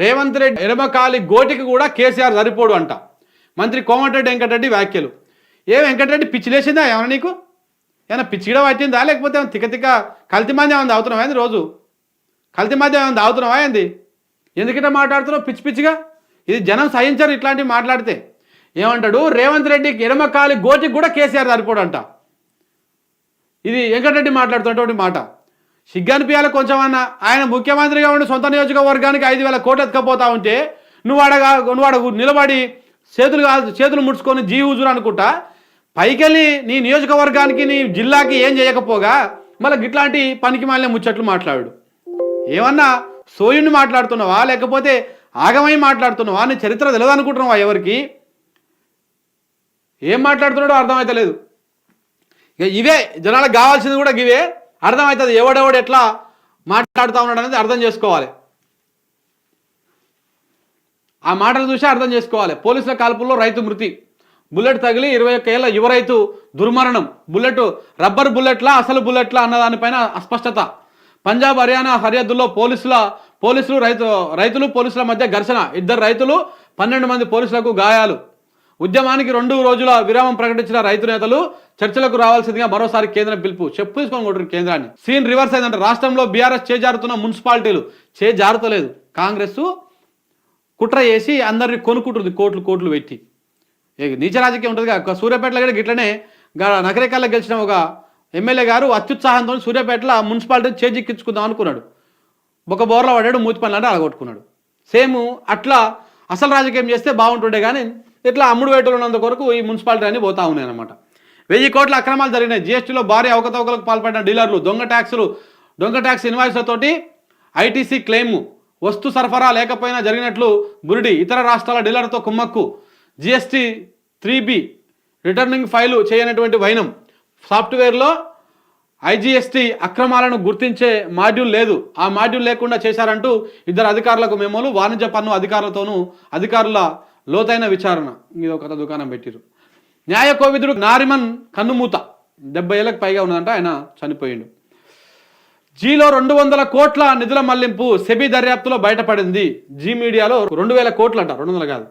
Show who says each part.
Speaker 1: రేవంత్ రెడ్డి ఎడమకాలి గోటికి కూడా కేసీఆర్ సరిపోడు అంట. మంత్రి కోమటిరెడ్డి వెంకటరెడ్డి వ్యాఖ్యలు. ఏ వెంకటరెడ్డి పిచ్చిలేసిందా ఏమైనా నీకు? ఏమైనా పిచ్చిగడ పట్టిందా? లేకపోతే ఏమన్నా తిక్క తిక్క కల్తీ మంది ఏమైనా తాగుతున్నావా ఏంది రోజు? కల్తీ మధ్య ఏమైనా తాగుతున్నావా ఏంది? ఎందుకంటే మాట్లాడుతున్నావు పిచ్చి పిచ్చిగా? ఇది జనం సహించరు ఇట్లాంటివి మాట్లాడితే. ఏమంటాడు? రేవంత్ రెడ్డికి ఎడమకాలి గోటికి కూడా కేసీఆర్ సరిపోడు అంట ఇది వెంకటరెడ్డి మాట్లాడుతున్నటువంటి మాట. సిగ్గనిపించాలి కొంచెం అన్న ఆయన ముఖ్యమంత్రిగా ఉండి సొంత నియోజకవర్గానికి ఐదు వేల కోట్లు ఎత్తుకపోతా ఉంటే నువ్వు అడగా నువ్వు ఆడ నిలబడి చేతులు కాదు చేతులు ముడుచుకొని జీ హుజూర్ అనుకుంటా. పైకెళ్ళి నీ నియోజకవర్గానికి నీ జిల్లాకి ఏం చేయకపోగా మళ్ళీ ఇట్లాంటి పనికి మాలిన ముచ్చట్లు మాట్లాడు. ఏమన్నా సోయుణ్ణి మాట్లాడుతున్నావా? లేకపోతే ఆగమై మాట్లాడుతున్నావా? నీ చరిత్ర తెలియదనుకుంటున్నావా ఎవరికి? ఏం మాట్లాడుతున్నాడో అర్థమైతలేదు. ఇక ఇవే జనాలకు కావాల్సింది కూడా ఇవే అర్థమవుతుంది ఎవడెవడు ఎట్లా మాట్లాడుతూ ఉన్నాడు అనేది అర్థం చేసుకోవాలి. ఆ మాటలు చూసి అర్థం చేసుకోవాలి. పోలీసుల కాల్పుల్లో రైతు మృతి. బుల్లెట్ తగిలి ఇరవై ఒక్క ఏళ్ళ యువ రైతు దుర్మరణం. బుల్లెట్ రబ్బర్ బుల్లెట్లా అసలు బుల్లెట్లా అన్న దానిపైన అస్పష్టత. పంజాబ్ హర్యానా సరిహద్దుల్లో పోలీసుల పోలీసులు రైతు రైతులు పోలీసుల మధ్య ఘర్షణ. ఇద్దరు రైతులు పన్నెండు మంది పోలీసులకు గాయాలు. ఉద్యమానికి రెండు రోజుల విరామం ప్రకటించిన రైతు నేతలు చర్చలకు రావాల్సిందిగా మరోసారి కేంద్రం పిలుపు. చెప్పు తీసుకొని కొట్టారు కేంద్రాన్ని. సీన్ రివర్స్ అయిందంటే రాష్ట్రంలో బీఆర్ఎస్ చేజారుతున్న మున్సిపాలిటీలు. చేజారుతలేదు కాంగ్రెస్ కుట్ర చేసి అందరిని కొనుక్కుంటుంది కోట్లు కోట్లు పెట్టి. నీచ రాజకీయం ఉంటుంది కదా. సూర్యాపేటలో కూడా గిట్లనే గా- నగరికల్లో గెలిచిన ఒక ఎమ్మెల్యే గారు అత్యుత్సాహంతో సూర్యాపేటలో మున్సిపాలిటీ చేజిక్కించుకుందాం అనుకున్నాడు. ఒక బోర్లో పడ్డాడు మూతి పనులు అంటే అలగొట్టుకున్నాడు సేమ్ అట్లా అసలు రాజకీయం చేస్తే బాగుంటుండే కానీ ఇట్లా అమ్ముడు వేటలు ఉన్నంత కొరకు ఈ మున్సిపాలిటీ అన్ని పోతా ఉన్నాయి అనమాట వెయ్యి కోట్ల అక్రమాలు జరిగినాయి. జీఎస్టీలో భారీ అవకతవకలకు పాల్పడిన డీలర్లు దొంగ ట్యాక్సులు దొంగ ట్యాక్స్ ఇన్వాయిస్లతోటి ఐటీసీ క్లెయిమ్ వస్తు సరఫరా లేకపోయినా జరిగినట్లు బురిడి ఇతర రాష్ట్రాల డీలర్తో కుమ్మక్కు. GST three B returning file చేయనటువంటి వైనం. సాఫ్ట్వేర్లో ఐజీఎస్టీ అక్రమాలను గుర్తించే మాడ్యూల్ లేదు. ఆ మాడ్యూల్ లేకుండా చేశారంటూ ఇద్దరు అధికారులకు మేమోలు వాణిజ్య పన్ను అధికారులతోనూ అధికారుల లోతైన విచారణ. మీద ఒక దుకాణం పెట్టిరు న్యాయ కోవిదుడు నారిమన్ కన్నుమూత. డెబ్బై ఏళ్ళకి పైగా ఉన్నదంట ఆయన చనిపోయిండు. జీలో రెండు వందల కోట్ల నిధుల మళ్ళింపు సెబీ దర్యాప్తులో బయటపడింది. జీ మీడియాలో రెండు వేల కోట్లంట రెండు వందలు కాదు.